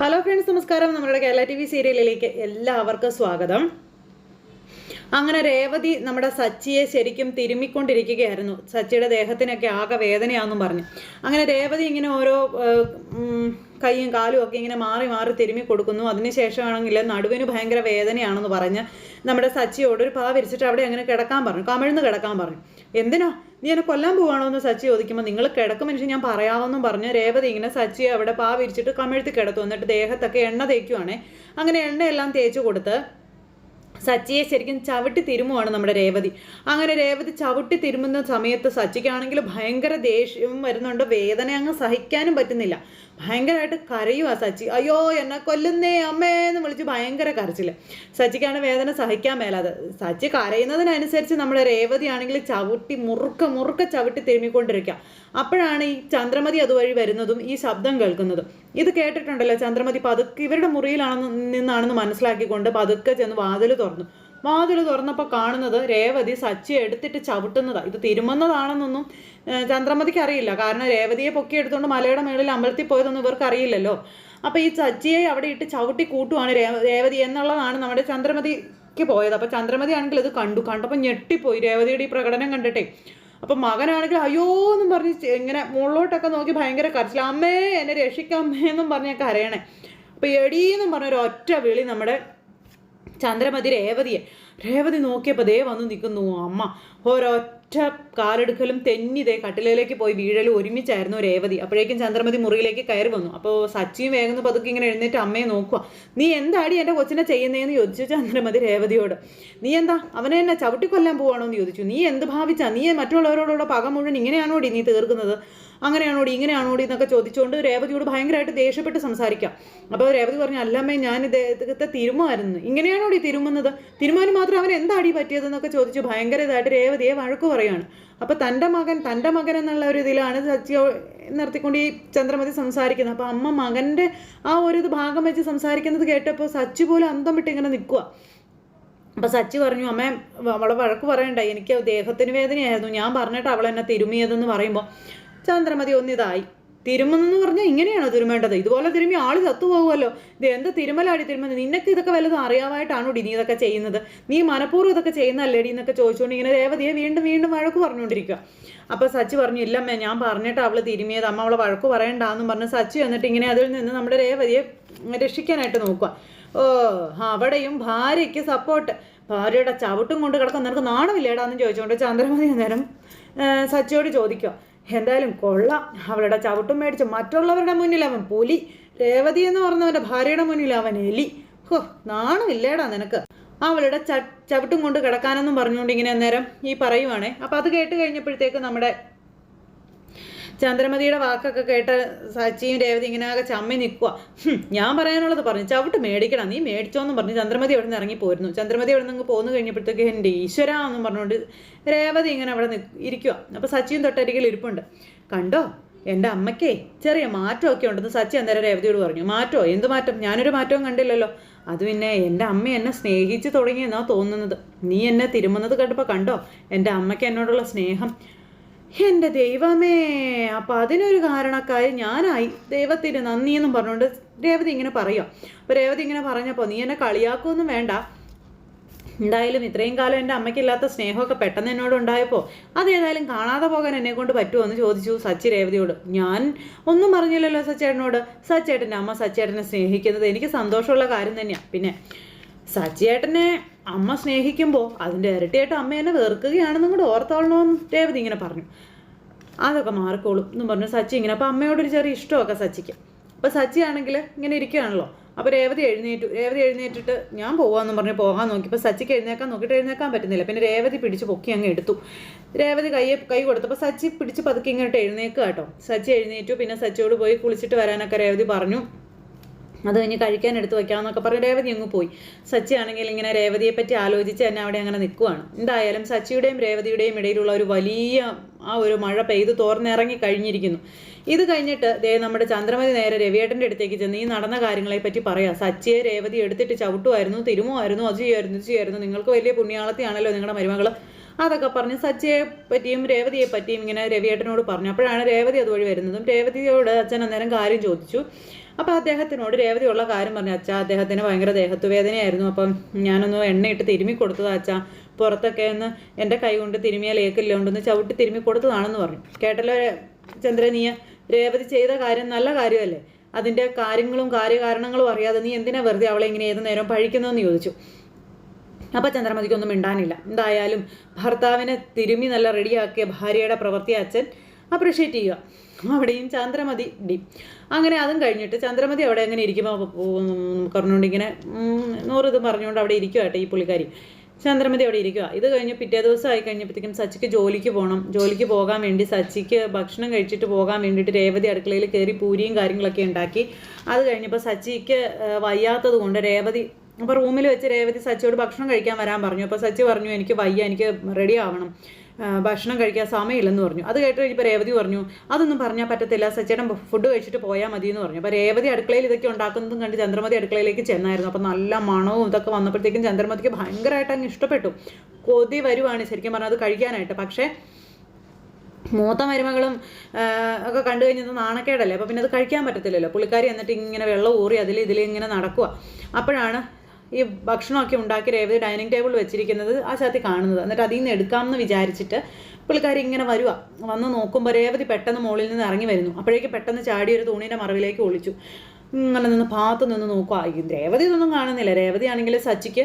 Hello friends നമസ്കാരം. നമ്മുടെ Kerala T V സീരിയലിലേക്ക് എല്ലാവർക്കും സ്വാഗതം. അങ്ങനെ രേവതി നമ്മുടെ സച്ചിയെ ശരിക്കും തിരുമ്മിക്കൊണ്ടിരിക്കുകയായിരുന്നു. സച്ചിയുടെ ദേഹത്തിനൊക്കെ ആകെ വേദനയാണെന്നും പറഞ്ഞു. അങ്ങനെ രേവതി ഇങ്ങനെ ഓരോ കൈയും കാലും ഒക്കെ ഇങ്ങനെ മാറി മാറി തിരുമ്മി കൊടുക്കുന്നു. അതിനുശേഷമാണെങ്കിൽ നടുവിന് ഭയങ്കര വേദനയാണെന്ന് പറഞ്ഞ് നമ്മുടെ സച്ചിയോട് ഒരു പാ വിരിച്ചിട്ട് അവിടെ അങ്ങനെ കിടക്കാൻ പറഞ്ഞു. കമിഴ്ന്ന് കിടക്കാൻ പറഞ്ഞു. എന്തിനാ? നീ എന്നെ കൊല്ലാൻ പോവാണോ എന്ന് സച്ചി ചോദിക്കുമ്പോൾ നിങ്ങൾ കിടക്കും മനുഷ്യൻ ഞാൻ പറയാമെന്നും പറഞ്ഞ്. രേവതി ഇങ്ങനെ സച്ചിയെ അവിടെ പാ വിരിച്ചിട്ട് കമിഴ്ത്തി കിടത്തു. എന്നിട്ട് ദേഹത്തൊക്കെ എണ്ണ തേക്കുവാണേ. അങ്ങനെ എണ്ണയെല്ലാം തേച്ച് കൊടുത്ത് സച്ചിയെ ശരിക്കും ചവിട്ടി തിരുമുവാണ് നമ്മുടെ രേവതി. അങ്ങനെ രേവതി ചവിട്ടി തിരുമുന്ന സമയത്ത് സച്ചിക്കാണെങ്കിൽ ഭയങ്കര ദേഷ്യവും വരുന്നുണ്ട്. വേദന അങ്ങ് സഹിക്കാനും പറ്റുന്നില്ല. ഭയങ്കരമായിട്ട് കരയുവാ സച്ചി. അയ്യോ എന്നെ കൊല്ലുന്നേ അമ്മേ എന്ന് വിളിച്ച് ഭയങ്കര കരച്ചിൽ സച്ചിക്കാണ് വേദന സഹിക്കാൻ മേലാതെ. സച്ചി കരയുന്നതിനനുസരിച്ച് നമ്മുടെ രേവതി ആണെങ്കിൽ ചവിട്ടി മുറുക്ക മുറുക്ക ചവിട്ടി തിരുമിക്കൊണ്ടിരിക്കുക അപ്പോഴാണ് ഈ ചന്ദ്രമതി അതുവഴി വരുന്നതും ഈ ശബ്ദം കേൾക്കുന്നതും. ഇത് കേട്ടിട്ടുണ്ടല്ലോ ചന്ദ്രമതി പതുക്കെ ഇവരുടെ മുറിയിലാണെന്ന് നിന്നാണെന്ന് മനസ്സിലാക്കിക്കൊണ്ട് പതുക്കെ ചെന്ന് വാതിൽ തുറന്നു. വാതിൽ തുറന്നപ്പോൾ കാണുന്നത് രേവതി സച്ചി എടുത്തിട്ട് ചവിട്ടുന്നതാണ് ഇത് തിരുമുന്നതാണെന്നൊന്നും ചന്ദ്രമതിക്ക് അറിയില്ല. കാരണം രേവതിയെ പൊക്കി എടുത്തുകൊണ്ട് മലയുടെ മേളിൽ അമ്പലത്തിൽ പോയതൊന്നും ഇവർക്ക് അറിയില്ലല്ലോ അപ്പോൾ ഈ സച്ചിയെ അവിടെ ഇട്ട് ചവിട്ടി കൂട്ടുവാണ് രേവതി എന്നുള്ളതാണ് നമ്മുടെ ചന്ദ്രമതിക്ക് പോയത്. അപ്പോൾ ചന്ദ്രമതി ആണെങ്കിൽ ഇത് കണ്ടു. കണ്ടപ്പോൾ ഞെട്ടിപ്പോയി. രേവതിയുടെ ഈ പ്രകടനം കണ്ടിട്ടേ. അപ്പം മകനാണെങ്കിൽ അയ്യോ എന്നും പറഞ്ഞ് ഇങ്ങനെ മുകളിലോട്ടൊക്കെ നോക്കി ഭയങ്കര കരച്ചിൽ അമ്മേ എന്നെ രക്ഷിക്കമ്മേ എന്നും പറഞ്ഞൊക്കെ അറിയണേ അപ്പോൾ എടീന്നും പറഞ്ഞൊരു ഒറ്റ വിളി നമ്മുടെ ചന്ദ്രമതി രേവതിയെ. രേവതി നോക്കിയപ്പോൾ ദേ വന്ന് നിൽക്കുന്നു. അമ്മ ഒരൊറ്റ കാലെടുക്കലും തെന്നി ദേ കട്ടിലേക്ക് പോയി വീഴലും ഒരുമിച്ചായിരുന്നു രേവതി. അപ്പോഴേക്കും ചന്ദ്രമതി മുറിയിലേക്ക് കയറി വന്നു. അപ്പോൾ സച്ചിയും വേഗം പതുക്കെ ഇങ്ങനെ എഴുന്നേറ്റ് അമ്മയെ നോക്കുക. നീ എന്താടി എന്റെ കൊച്ചിനെ ചെയ്യുന്നതെന്ന് ചോദിച്ചു ചന്ദ്രമതി രേവതിയോട്. നീ എന്താ? അവനെ എന്നെ ചവിട്ടിക്കൊല്ലാൻ പോവാണോ എന്ന് ചോദിച്ചു. നീ എന്ത് ഭാവിച്ചാ? നീ മറ്റുള്ളവരോടുള്ള പക മുഴുവൻ ഇങ്ങനെയാണോടി നീ തീർക്കുന്നത്? അങ്ങനെയാണോടി ഇങ്ങനെയാണോടി എന്നൊക്കെ ചോദിച്ചുകൊണ്ട് രേവതിയോട് ഭയങ്കരമായിട്ട് ദേഷ്യപ്പെട്ട് സംസാരിക്കാം. അപ്പോൾ രേവതി പറഞ്ഞു അല്ലമ്മേ ഞാൻ ഇദ്ദേഹത്തെ തിരുമായിരുന്നു ഇങ്ങനെയാണോടി തിരുമുന്നത്? തിരുമാനം മാത്രം അവൻ എന്താടി പറ്റിയതെന്നൊക്കെ ചോദിച്ചു ഭയങ്കര ഇതായിട്ട് രേവതിയെ വഴക്ക് പറയാണ് അപ്പോൾ തന്റെ മകൻ തന്റെ മകൻ എന്നുള്ള ഒരു ഇതിലാണ് സച്ചിയോ നിർത്തിക്കൊണ്ട് ഈ ചന്ദ്രമതി സംസാരിക്കുന്നത്. അപ്പോൾ അമ്മ മകന്റെ ആ ഒരു ഭാഗം വെച്ച് സംസാരിക്കുന്നത് കേട്ടപ്പോൾ സച്ചി പോലും അന്തം വിട്ട് ഇങ്ങനെ നിൽക്കുക അപ്പോൾ സച്ചി പറഞ്ഞു അമ്മ അവളെ വഴക്ക് പറയണ്ട എനിക്ക് ദേഹത്തിന് വേദനയായിരുന്നു. ഞാൻ പറഞ്ഞിട്ട് അവൾ എന്നെ തിരുമിയതെന്ന് പറയുമ്പോൾ ചന്ദ്രമതി ഒന്നിതായി. തിരുമെന്ന് പറഞ്ഞാൽ ഇങ്ങനെയാണോ തിരുമേണ്ടത്? ഇതുപോലെ തിരുമി ആൾ ചത്തുപോകുമല്ലോ. ഇത് എന്ത് തിരുമലാടി തിരുമെന്ന് നിനക്ക് ഇതൊക്കെ വല്ലതും അറിയാമായിട്ടാണോ നീ ഇതൊക്കെ ചെയ്യുന്നത്? നീ മനഃപൂർവം ഇതൊക്കെ ചെയ്യുന്നല്ലേടി എന്നൊക്കെ ചോദിച്ചുകൊണ്ട് ഇങ്ങനെ രേവതിയെ വീണ്ടും വീണ്ടും വഴക്ക് പറഞ്ഞുകൊണ്ടിരിക്കുക അപ്പോൾ സച്ചി പറഞ്ഞു ഇല്ലമ്മേ ഞാൻ പറഞ്ഞിട്ട് അവൾ തിരുമിയത്. അമ്മ അവളെ വഴക്ക് പറയണ്ടാന്നും പറഞ്ഞ് സച്ചി എന്നിട്ട് ഇങ്ങനെ അതിൽ നിന്ന് നമ്മുടെ രേവതിയെ രക്ഷിക്കാനായിട്ട് നോക്കുക ഓ അവിടെയും ഭാര്യയ്ക്ക് സപ്പോർട്ട് ഭാര്യയുടെ ചവിട്ടും കൊണ്ട് കിടക്കാൻ നിനക്ക് നാണമില്ലേടാന്ന് ചോദിച്ചുകൊണ്ട് ചന്ദ്രമതി അന്നേരം സച്ചിയോട് ചോദിക്കുക എന്തായാലും കൊള്ളാം. അവളുടെ ചവിട്ടും മേടിച്ച് മറ്റുള്ളവരുടെ മുന്നിൽ അവൻ പുലി. രേവതി എന്ന് പറഞ്ഞവന്റെ ഭാര്യയുടെ മുന്നിൽ അവൻ എലി. ഹോ നാണമില്ലേടാ നിനക്ക്. അവളുടെ ച ചവിട്ടും കൊണ്ട് കിടക്കാനെന്നും പറഞ്ഞുകൊണ്ട് ഇങ്ങനെ അന്നേരം ഈ പറയുവാണേ. അപ്പം അത് കേട്ട് കഴിഞ്ഞപ്പോഴത്തേക്ക് നമ്മുടെ ചന്ദ്രമതിയുടെ വാക്കൊക്കെ കേട്ട സച്ചിയും രേവതി ഇങ്ങനെ ആകെ ചമ്മി നിൽക്കുക ഞാൻ പറയാനുള്ളത് പറഞ്ഞു ചവിട്ട് മേടിക്കണം. നീ മേടിച്ചോന്നും പറഞ്ഞു. ചന്ദ്രമതി അവിടെ നിന്ന് ഇറങ്ങി പോയിരുന്നു ചന്ദ്രമതി അവിടെ നിന്ന് പോന്നു കഴിഞ്ഞപ്പോഴത്തേക്ക് എന്റെ ഈശ്വര എന്നും പറഞ്ഞുകൊണ്ട് രേവതി ഇങ്ങനെ അവിടെ ഇരിക്കുക അപ്പോൾ സച്ചിയും തൊട്ടരികിൽ ഇരിപ്പുണ്ട്. കണ്ടോ? എന്റെ അമ്മയ്ക്കേ ചെറിയ മാറ്റമൊക്കെ ഉണ്ടെന്ന് സച്ചി അന്നേരം രേവതിയോട് പറഞ്ഞു. മാറ്റോ? എന്ത് മാറ്റം? ഞാനൊരു മാറ്റവും കണ്ടില്ലല്ലോ. അത് പിന്നെ എന്റെ അമ്മ എന്നെ സ്നേഹിച്ച് തുടങ്ങിയെന്നാണ് തോന്നുന്നത്. നീ എന്നെ തിരുമുന്നത് കണ്ടപ്പോൾ കണ്ടോ? എന്റെ അമ്മയ്ക്ക് എന്നോടുള്ള സ്നേഹം എന്റെ ദൈവമേ അപ്പം അതിനൊരു കാരണക്കാരി ഞാനായി. ദൈവത്തിന് നന്ദി എന്നും പറഞ്ഞുകൊണ്ട് രേവതി ഇങ്ങനെ പറയുക അപ്പോൾ രേവതി ഇങ്ങനെ പറഞ്ഞപ്പോൾ നീ എന്നെ കളിയാക്കുമൊന്നും വേണ്ട. എന്തായാലും ഇത്രയും കാലം എന്റെ അമ്മയ്ക്കില്ലാത്ത സ്നേഹമൊക്കെ പെട്ടെന്ന് എന്നോട് ഉണ്ടായപ്പോൾ അതേതായാലും കാണാതെ പോകാൻ എന്നെ കൊണ്ട് പറ്റുമോ എന്ന് ചോദിച്ചു സച്ചി രേവതിയോട്. ഞാൻ ഒന്നും പറഞ്ഞില്ലല്ലോ സച്ചേട്ടനോട്. സച്ചേട്ടന്റെ അമ്മ സച്ചേട്ടനെ സ്നേഹിക്കുന്നത് എനിക്ക് സന്തോഷമുള്ള കാര്യം തന്നെയാണ് പിന്നെ സച്ചിയേട്ടനെ അമ്മ സ്നേഹിക്കുമ്പോൾ അതിന്റെ ഇരട്ടിയായിട്ട് അമ്മ എന്നെ വെറുക്കുകയാണെന്നും കൂടെ ഓർത്തോളണമെന്ന് രേവതി ഇങ്ങനെ പറഞ്ഞു. അതൊക്കെ മാറിക്കോളും എന്നും പറഞ്ഞു സച്ചി ഇങ്ങനെ. അപ്പോൾ അമ്മയോടൊരു ചെറിയ ഇഷ്ടമൊക്കെ സച്ചിക്ക്. അപ്പോൾ സച്ചി ആണെങ്കിൽ ഇങ്ങനെ ഇരിക്കുകയാണല്ലോ. അപ്പോൾ രേവതി എഴുന്നേറ്റു. രേവതി എഴുന്നേറ്റിട്ട് ഞാൻ പോകാമെന്ന് പറഞ്ഞ് പോകാൻ നോക്കി. ഇപ്പോൾ സച്ചിക്ക് എഴുന്നേക്കാൻ നോക്കിയിട്ട് എഴുന്നേക്കാൻ പറ്റുന്നില്ല. പിന്നെ രേവതി പിടിച്ച് പൊക്കി അങ്ങ് എടുത്തു. രേവതി കൈ കൈ കൊടുത്തപ്പോൾ സച്ചി പിടിച്ച് പതുക്കി ഇങ്ങോട്ട് എഴുന്നേക്കുക കേട്ടോ. സച്ചി എഴുന്നേറ്റു. പിന്നെ സച്ചിയോട് പോയി കുളിച്ചിട്ട് വരാനൊക്കെ രേവതി പറഞ്ഞു. അത് കഴിഞ്ഞ് കഴിക്കാൻ എടുത്ത് വയ്ക്കാമെന്നൊക്കെ പറഞ്ഞ് രേവതി അങ്ങ് പോയി. സച്ചി ആണെങ്കിൽ ഇങ്ങനെ രേവതിയെ പറ്റി ആലോചിച്ച് തന്നെ അവിടെ അങ്ങനെ നിൽക്കുവാണ്. എന്തായാലും സച്ചിയുടെയും രേവതിയുടെയും ഇടയിലുള്ള ഒരു വലിയ ആ ഒരു മഴ പെയ്ത് തോർന്നിറങ്ങി കഴിഞ്ഞിരിക്കുന്നു. ഇത് കഴിഞ്ഞിട്ട് ദേ നമ്മുടെ ചന്ദ്രമതി നേരെ രവിയേട്ടന്റെ അടുത്തേക്ക് ചെന്ന് ഈ നടന്ന കാര്യങ്ങളെ പറ്റി പറയാം. സച്ചിയെ രേവതി എടുത്തിട്ട് ചവിട്ടുമായിരുന്നു തിരുമുമായിരുന്നു അത് ചെയ്യുമായിരുന്നു ഇത് ചെയ്യുമായിരുന്നു നിങ്ങൾക്ക് വലിയ പുണ്യാളത്തിയാണല്ലോ നിങ്ങളുടെ മരുമകൾ അതൊക്കെ പറഞ്ഞ് സച്ചിയെ പറ്റിയും രേവതിയെ പറ്റിയും ഇങ്ങനെ രവിയേട്ടനോട് പറഞ്ഞു. അപ്പോഴാണ് രേവതി അതുവഴി വരുന്നതും രേവതിയോട് അച്ഛൻ അന്നേരം കാര്യം ചോദിച്ചു. അപ്പോൾ അദ്ദേഹത്തിനോട് രേവതി ഉള്ള കാര്യം പറഞ്ഞു അച്ഛാ അദ്ദേഹത്തിന് ഭയങ്കര ദേഹത്തു വേദനയായിരുന്നു അപ്പം ഞാനൊന്ന് എണ്ണയിട്ട് തിരുമ്മി കൊടുത്തതാ അച്ഛാ. പുറത്തൊക്കെ ഒന്ന് എന്റെ കൈ കൊണ്ട് തിരുമിയാൽ കൊണ്ടൊന്ന് ചവിട്ടി തിരുമ്മി കൊടുത്തതാണെന്ന് പറഞ്ഞു. കേട്ടല്ലോ ചന്ദ്രനീയ രേവതി ചെയ്ത കാര്യം നല്ല കാര്യമല്ലേ? അതിന്റെ കാര്യങ്ങളും കാര്യകാരണങ്ങളും അറിയാതെ നീ എന്തിനാ വെറുതെ അവളെ ഇങ്ങനെ ഏത് നേരം പഴിക്കുന്നതെന്ന് ചോദിച്ചു. അപ്പോൾ ചന്ദ്രമതിക്കൊന്നും മിണ്ടാനില്ല. എന്തായാലും ഭർത്താവിനെ തിരുമി നല്ല റെഡിയാക്കിയ ഭാര്യയുടെ പ്രവൃത്തി അച്ഛൻ അപ്രിഷ്യേറ്റ് ചെയ്യുക. അവിടെയും ചന്ദ്രമതി ഡി. അങ്ങനെ അതും കഴിഞ്ഞിട്ട് ചന്ദ്രമതി അവിടെ അങ്ങനെ ഇരിക്കുമ്പോൾ പറഞ്ഞുകൊണ്ട് ഇങ്ങനെ നൂറ് ഇത് പറഞ്ഞുകൊണ്ട് അവിടെ ഇരിക്കുക ഈ പുള്ളിക്കാരി. ചന്ദ്രമതി അവിടെ ഇരിക്കുക ഇത് കഴിഞ്ഞ് പിറ്റേ ദിവസം ആയി കഴിഞ്ഞപ്പോഴത്തേക്കും സച്ചിക്ക് ജോലിക്ക് പോകണം ജോലിക്ക് പോകാൻ വേണ്ടി സച്ചിക്ക് ഭക്ഷണം കഴിച്ചിട്ട് പോകാൻ വേണ്ടിയിട്ട് രേവതി അടുക്കളയിൽ കയറി പൂരിയും കാര്യങ്ങളൊക്കെ ഉണ്ടാക്കി. അത് കഴിഞ്ഞപ്പോൾ സച്ചിക്ക് വയ്യാത്തത് കൊണ്ട് രേവതി അപ്പോൾ റൂമിൽ വെച്ച് രേവതി സച്ചിയോട് ഭക്ഷണം കഴിക്കാൻ വരാൻ പറഞ്ഞു. അപ്പോൾ സച്ചി പറഞ്ഞു എനിക്ക് വയ്യ എനിക്ക് റെഡി ആവണം. ഭക്ഷണം കഴിക്കാൻ സമയമില്ലെന്ന് പറഞ്ഞു. അത് കേട്ട് കഴിഞ്ഞപ്പോൾ രേവതി പറഞ്ഞു അതൊന്നും പറഞ്ഞാൽ പറ്റത്തില്ല സച്ചേട്ടൻ ഫുഡ് കഴിച്ചിട്ട് പോയാൽ മതി എന്ന് പറഞ്ഞു. അപ്പോൾ രേവതി അടുക്കളയിൽ ഇതൊക്കെ ഉണ്ടാക്കുന്നതും കണ്ട് ചന്ദ്രമതി അടുക്കളയിലേക്ക് ചെന്നായിരുന്നു. അപ്പോൾ നല്ല മണവും ഇതൊക്കെ വന്നപ്പോഴത്തേക്കും ചന്ദ്രമതിക്ക് ഭയങ്കരമായിട്ട് അങ്ങ് ഇഷ്ടപ്പെട്ടു. കൊതി വരുവാണ് ശരിക്കും പറഞ്ഞാൽ അത് കഴിക്കാനായിട്ട്. പക്ഷേ മൂത്ത മരുമകളും ഒക്കെ കണ്ടു കഴിഞ്ഞത് നാണക്കേടല്ലേ? അപ്പോൾ പിന്നെ അത് കഴിക്കാൻ പറ്റത്തില്ലല്ലോ. പുള്ളിക്കാരി എന്നിട്ട് ഇങ്ങനെ വെള്ളം ഊറി അതിൽ ഇതിൽ ഇങ്ങനെ നടക്കുക അപ്പോഴാണ് ഈ ഭക്ഷണമൊക്കെ ഉണ്ടാക്കി രേവതി ഡൈനിങ് ടേബിൾ വെച്ചിരിക്കുന്നത് ആ ചാത്തി കാണുന്നത്. എന്നിട്ട് അതിൽ നിന്ന് എടുക്കാമെന്ന് വിചാരിച്ചിട്ട് പുള്ളിക്കാരി ഇങ്ങനെ വരുക വന്ന് നോക്കുമ്പോൾ രേവതി പെട്ടെന്ന് മുകളിൽ നിന്ന് ഇറങ്ങി വരുന്നു. അപ്പോഴേക്ക് പെട്ടെന്ന് ചാടി ഒരു തുണീന്റെ മറവിലേക്ക് ഒളിച്ചു. ഇങ്ങനെ നിന്ന് ഭാഗത്ത് നിന്ന് നോക്കുക രേവതി ഇതൊന്നും കാണുന്നില്ല. രേവതി ആണെങ്കിൽ സച്ചിക്ക്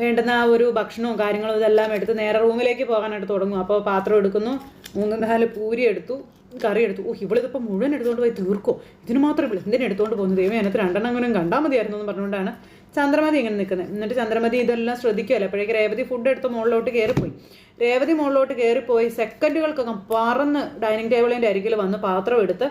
വേണ്ടുന്ന ആ ഒരു ഭക്ഷണവും കാര്യങ്ങളും ഇതെല്ലാം എടുത്ത് നേരെ റൂമിലേക്ക് പോകാനായിട്ട് തുടങ്ങും. അപ്പോൾ പാത്രം എടുക്കുന്നു. മൂന്ന് നാല് പൂരി എടുത്തു കറി എടുത്തു. ഓ ഇവളിതിപ്പോൾ മുഴുവൻ എടുത്തുകൊണ്ട് പോയി തീർക്കോ? ഇതിന് മാത്രം ഇവിടെ എന്തിനാ എടുത്തുകൊണ്ട് പോകുന്നത്? ദൈവം അതിനകത്ത് രണ്ടെണ്ണം അങ്ങനെ കണ്ടാൽ മതിയായിരുന്നു എന്ന് പറഞ്ഞുകൊണ്ടാണ് ചന്ദ്രമതി ഇങ്ങനെ നിൽക്കുന്നത്. എന്നിട്ട് ചന്ദ്രമതി ഇതെല്ലാം ശ്രദ്ധിക്കുമല്ലോ അപ്പോഴേക്ക് രേവതി ഫുഡ് എടുത്ത് മുകളിലോട്ട് കയറിപ്പോയി. രേവതി മുകളിലോട്ട് കയറിപ്പോയി സെക്കൻഡുകൾക്കകം പറന്ന് ഡൈനിങ് ടേബിളിന്റെ അരികിൽ വന്ന് പാത്രം എടുത്ത്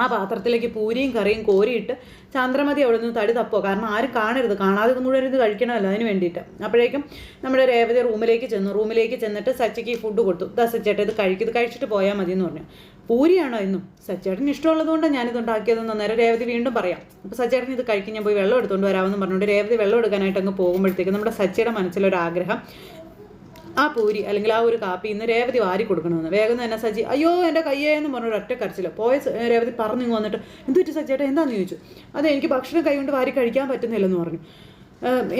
ആ പാത്രത്തിലേക്ക് പൂരിയും കറിയും കോരിയിട്ട് ചന്ദ്രമതി അവിടെ നിന്ന് തടി തപ്പോ കാരണം ആരും കാണരുത്. കാണാതെ മുഴുവൻ ഇത് കഴിക്കണമല്ലോ അതിന് വേണ്ടിയിട്ട്. അപ്പോഴേക്കും നമ്മുടെ രേവതി റൂമിലേക്ക് ചെന്നു. റൂമിലേക്ക് ചെന്നിട്ട് സച്ചിക്ക് ഫുഡ് കൊടുത്തു. ദാ സച്ചേട്ടൻ ഇത് കഴിക്കും ഇത് കഴിച്ചിട്ട് പോയാൽ മതി എന്ന് പറഞ്ഞു. പൂരിയാണോ എന്നും സച്ചേട്ടന് ഇഷ്ടമുള്ളതുകൊണ്ടാണ് ഞാനിത് ഉണ്ടാക്കിയതെന്ന് അന്നേരം രേവതി വീണ്ടും പറയാം. അപ്പോൾ സച്ചേട്ടൻ ഇത് കഴിക്കും ഞാൻ പോയി വെള്ളം എടുത്തുകൊണ്ട് വരാമെന്ന് പറഞ്ഞുകൊണ്ട് രേവതി വെള്ളം എടുക്കാനായിട്ട് അങ്ങ് പോകുമ്പോഴത്തേക്ക് നമ്മുടെ സച്ചിയുടെ മനസ്സിലൊരു ആഗ്രഹം ആ പൂരി അല്ലെങ്കിൽ ആ ഒരു കാപ്പി ഇന്ന് രേവതി വാരി കൊടുക്കണമെന്ന്. വേഗം തന്നെ സജി അയ്യോ എന്റെ കയ്യേ എന്ന് പറഞ്ഞൊരു ഒറ്റ കരച്ചില്ല പോയ രേവതി പറഞ്ഞു വന്നിട്ട് എന്ത് പറ്റി സജ്ജേട്ടാ എന്താണെന്ന് ചോദിച്ചു? അതെ എനിക്ക് ഭക്ഷണം കൈ കൊണ്ട് വാരി കഴിക്കാൻ പറ്റുന്നില്ലെന്ന് പറഞ്ഞു.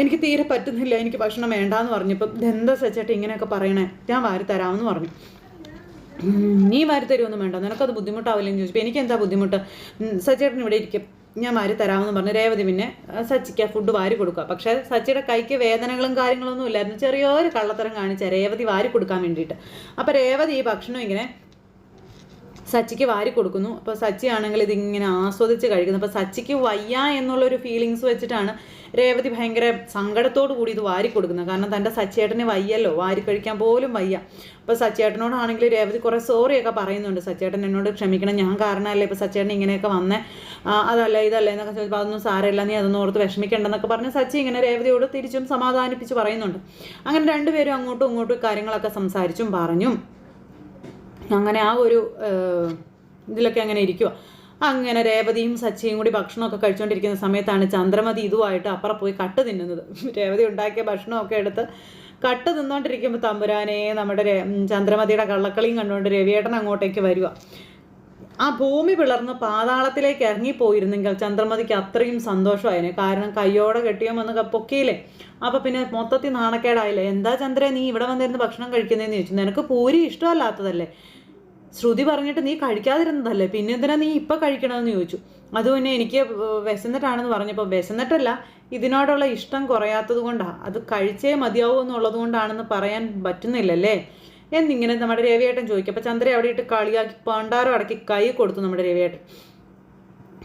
എനിക്ക് തീരെ പറ്റുന്നില്ല എനിക്ക് ഭക്ഷണം വേണ്ടാന്ന് പറഞ്ഞപ്പോൾ എന്താ സച്ചേട്ടാ ഇങ്ങനെയൊക്കെ പറയണേ? ഞാൻ വാരി തരാമെന്ന് പറഞ്ഞു. നീ വാരി തരുമൊന്നും വേണ്ട. നിനക്കത് ബുദ്ധിമുട്ടാവില്ലെന്ന് ചോദിച്ചപ്പോൾ എനിക്ക് എന്താ ബുദ്ധിമുട്ട്? സച്ചേട്ടൻ ഇവിടെ ഇരിക്കും. ഞാൻ വാരി തരാമെന്ന് പറഞ്ഞു രേവതി പിന്നെ സച്ചിക്ക് ആ ഫുഡ് വാരി കൊടുക്കുക. പക്ഷേ സച്ചിയുടെ കൈക്ക് വേദനകളും കാര്യങ്ങളൊന്നും ഇല്ലായിരുന്നു. ചെറിയൊരു കള്ളത്തരം കാണിച്ച രേവതി വാരി കൊടുക്കാൻ വേണ്ടിയിട്ട്. അപ്പോൾ രേവതി ഈ ഭക്ഷണം ഇങ്ങനെ സച്ചിക്ക് വാരി കൊടുക്കുന്നു. അപ്പോൾ സച്ചി ആണെങ്കിൽ ഇതിങ്ങനെ ആസ്വദിച്ച് കഴിക്കുന്നു. അപ്പോൾ സച്ചിക്ക് വയ്യ എന്നുള്ളൊരു ഫീലിങ്സ് വെച്ചിട്ടാണ് രേവതി ഭയങ്കര സങ്കടത്തോടു കൂടി ഇത് വാരി കൊടുക്കുന്നത്. കാരണം തന്റെ സച്ചേട്ടന് വയ്യല്ലോ. വാരി കഴിക്കാൻ പോലും വയ്യ. അപ്പോൾ സച്ചേട്ടനോടാണെങ്കിൽ രേവതി കുറേ സോറിയൊക്കെ പറയുന്നുണ്ട്. സച്ചേട്ടൻ എന്നോട് ക്ഷമിക്കണം. ഞാൻ കാരണമല്ലേ ഇപ്പോൾ സച്ചേട്ടൻ ഇങ്ങനെയൊക്കെ വന്നേ. അതല്ല ഇതല്ല എന്നൊക്കെ ചോദിച്ചപ്പോൾ അതൊന്നും സാരമില്ല നീ അതൊന്നും ഓർത്ത് വിഷമിക്കേണ്ടെന്നൊക്കെ പറഞ്ഞ് സച്ചി ഇങ്ങനെ രേവതിയോട് തിരിച്ചും സമാധാനിപ്പിച്ച് പറയുന്നുണ്ട്. അങ്ങനെ രണ്ടുപേരും അങ്ങോട്ടും ഇങ്ങോട്ടും കാര്യങ്ങളൊക്കെ സംസാരിച്ചും പറഞ്ഞും. അങ്ങനെ ആ ഒരു ഇതിലൊക്കെ അങ്ങനെ ഇരിക്കുക അങ്ങനെ രേവതിയും സച്ചിയും കൂടി ഭക്ഷണമൊക്കെ കഴിച്ചുകൊണ്ടിരിക്കുന്ന സമയത്താണ് ചന്ദ്രമതി ഇതുമായിട്ട് അപ്പുറം പോയി കട്ട് തിന്നുന്നത്. രേവതി ഉണ്ടാക്കിയ ഭക്ഷണമൊക്കെ എടുത്ത് കട്ട് തിന്നുകൊണ്ടിരിക്കുമ്പോൾ തമ്പുരാനെ നമ്മുടെ ചന്ദ്രമതിയുടെ കള്ളക്കളിയും കണ്ടുകൊണ്ട് രവിയേട്ടൻ അങ്ങോട്ടേക്ക് വരിക ആ ഭൂമി പിളർന്ന് പാതാളത്തിലേക്ക് ഇറങ്ങിപ്പോയിരുന്നെങ്കിൽ ചന്ദ്രമതിക്ക് അത്രയും സന്തോഷമായേനെ. കാരണം കയ്യോടെ കെട്ടിയോ വന്ന് പൊക്കിയില്ലേ? അപ്പോൾ പിന്നെ മൊത്തത്തിൽ നാണക്കേടായില്ലേ? എന്താ ചന്ദ്ര നീ ഇവിടെ വന്നിരുന്ന് ഭക്ഷണം കഴിക്കുന്നതെന്ന് ചോദിച്ചു. നിനക്ക് പൂരി ഇഷ്ടമല്ലാത്തതല്ലേ? ശ്രുതി പറഞ്ഞിട്ട് നീ കഴിക്കാതിരുന്നതല്ലേ? പിന്നെ എന്തിനാ നീ ഇപ്പം കഴിക്കണമെന്ന് ചോദിച്ചു. അത് പിന്നെ എനിക്ക് വിശന്നിട്ടാണെന്ന് പറഞ്ഞപ്പോൾ വിശന്നിട്ടല്ല ഇതിനോടുള്ള ഇഷ്ടം കുറയാത്തത് കൊണ്ടാണ് അത് കഴിച്ചേ മതിയാവൂ എന്നുള്ളത് കൊണ്ടാണെന്ന് പറയാൻ പറ്റുന്നില്ലല്ലേ? എന്നിങ്ങനെ നമ്മുടെ രവിയേട്ടൻ ചോദിക്കും. അപ്പോൾ ചന്ദ്ര അവിടെ ഇട്ട് കളിയാക്കി പണ്ടാരം അടക്കി കൈ കൊടുത്തു നമ്മുടെ രവിയേട്ടൻ.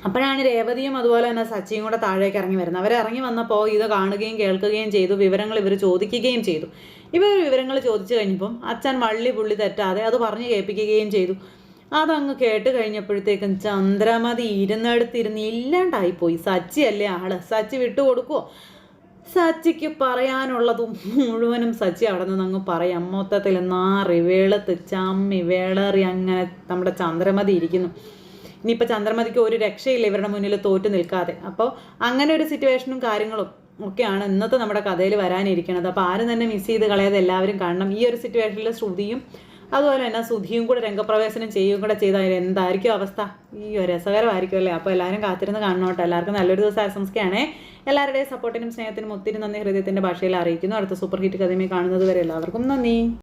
അപ്പോഴാണ് രേവതിയും അതുപോലെ തന്നെ സച്ചിയും കൂടെ താഴേക്ക് ഇറങ്ങി വരുന്നത്. അവരിറങ്ങി വന്നപ്പോൾ ഇത് കാണുകയും കേൾക്കുകയും ചെയ്തു. വിവരങ്ങൾ ഇവർ ചോദിക്കുകയും ചെയ്തു. ഇവർ വിവരങ്ങൾ ചോദിച്ചു കഴിഞ്ഞപ്പം അച്ഛൻ വള്ളി പുള്ളി തെറ്റാതെ അത് പറഞ്ഞു കേൾപ്പിക്കുകയും ചെയ്തു. അതങ്ങ് കേട്ട് കഴിഞ്ഞപ്പോഴത്തേക്കും ചന്ദ്രമതി ഇരുന്നെടുത്തിരുന്ന് ഇല്ലാണ്ടായിപ്പോയി. സച്ചി അല്ലേ ആൾ? സച്ചി വിട്ടുകൊടുക്കുമോ സച്ചിക്ക് പറയാനുള്ളതും മുഴുവനും സച്ചി അവിടെ നിന്ന് അങ്ങ് പറയാം. മൊത്തത്തിൽ നാറി വെളുത്ത് ചമ്മി വേളറി അങ്ങനെ നമ്മുടെ ചന്ദ്രമതി ഇരിക്കുന്നു. ഇനിയിപ്പോൾ ചന്ദ്രമതിക്ക് ഒരു രക്ഷയില്ല ഇവരുടെ മുന്നിൽ തോറ്റു നിൽക്കാതെ. അപ്പോൾ അങ്ങനെ ഒരു സിറ്റുവേഷനും കാര്യങ്ങളും ഒക്കെയാണ് ഇന്നത്തെ നമ്മുടെ കഥയിൽ വരാനിരിക്കുന്നത്. അപ്പോൾ ആരും തന്നെ മിസ് ചെയ്ത് കളയാതെ എല്ലാവരും കാണണം. ഈ ഒരു സിറ്റുവേഷനിൽ ശ്രുതിയും അതുപോലെ തന്നെ സുധിയും കൂടെ രംഗപ്രവേശനം ചെയ്യുകയും കൂടെ ചെയ്താൽ എന്തായിരിക്കും അവസ്ഥ? ഈ രസകരമായിരിക്കും അല്ലേ? അപ്പോൾ എല്ലാവരും കാത്തിരുന്ന് കാണണോട്ടെ എല്ലാവർക്കും നല്ലൊരു ദിവസം ആശംസിക്കുകയാണേ. എല്ലാവരുടെയും സപ്പോർട്ടിനും സ്നേഹത്തിനും ഒത്തിരി നന്ദി ഹൃദയത്തിന്റെ ഭാഷയിൽ അറിയിക്കുന്നു. അടുത്ത സൂപ്പർ ഹിറ്റ് കഥയുമായി കാണുന്നത് വരെ എല്ലാവർക്കും നന്ദി.